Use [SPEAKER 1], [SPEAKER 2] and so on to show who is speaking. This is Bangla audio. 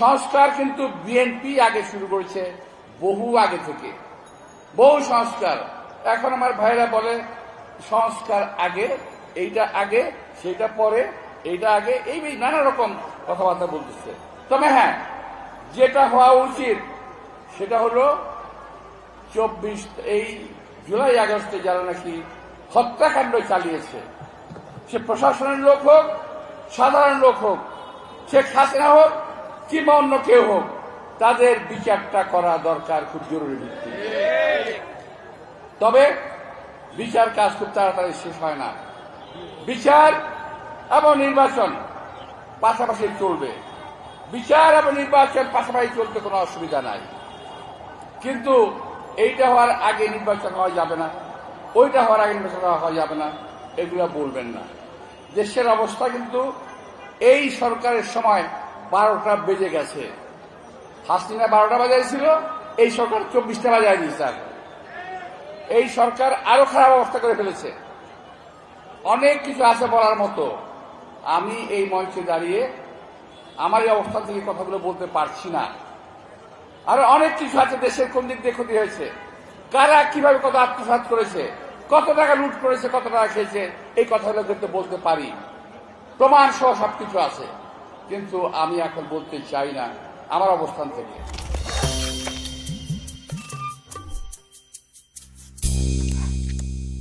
[SPEAKER 1] সংস্কার কিন্তু বিএনপি আগে শুরু করেছে, বহু আগে থেকে। বহু সংস্কার। এখন আমার ভাইরা বলে, সংস্কার আগে, এইটা আগে সেটা পরে, এইটা আগে এই নানা রকম কথাবার্তা বলতেছে। তবে হ্যাঁ যেটা হওয়া উচিত, সেটা হলো চব্বিশ, এই জুলাই আগস্টে যারা নাকি হত্যাকাণ্ড চালিয়েছে, সে প্রশাসনের লোক হোক, সাধারণ লোক হোক, শেখ হাসিনা হোক কিংবা অন্য কেউ হোক, তাদের বিচারটা করা দরকার খুব জরুরি ভিত্তি তবে বিচার কাজ খুব তাড়াতাড়ি শেষ হয় না। বিচার এবং নির্বাচন পাশাপাশি চলবে। বিচার এবং নির্বাচন পাশাপাশি চলতে কোনো অসুবিধা নাই। কিন্তু এইটা হওয়ার আগে নির্বাচন হওয়া যাবে না, ওইটা হওয়ার আগে নির্বাচন হওয়া যাবে না, এগুলো বলবেন না। দেশের অবস্থা কিন্তু এই সরকারের সময় বারোটা বেজে গেছে। হাসিনা বারোটা বাজাইছিল, এই সরকার চব্বিশটা বাজায় দিয়েছে এই সরকার আরও খারাপ অবস্থা করে ফেলেছে। অনেক কিছু আছে বলার মতো। আমি এই মঞ্চে দাঁড়িয়ে আমার এই অবস্থান থেকে কথাগুলো বলতে পারছি না। আরও অনেক কিছু আছে দেশের কোন দিক দিয়ে ক্ষতি হয়েছে। কারা কীভাবে কত আত্মসাত করেছে, কত টাকা লুট করেছে, কত টাকা খেয়েছে, এই কথাগুলো বলতে পারি। প্রমাণ সহ সবকিছু আছে। কিন্তু আমি এখন বলতে চাই না আমার অবস্থান থেকে।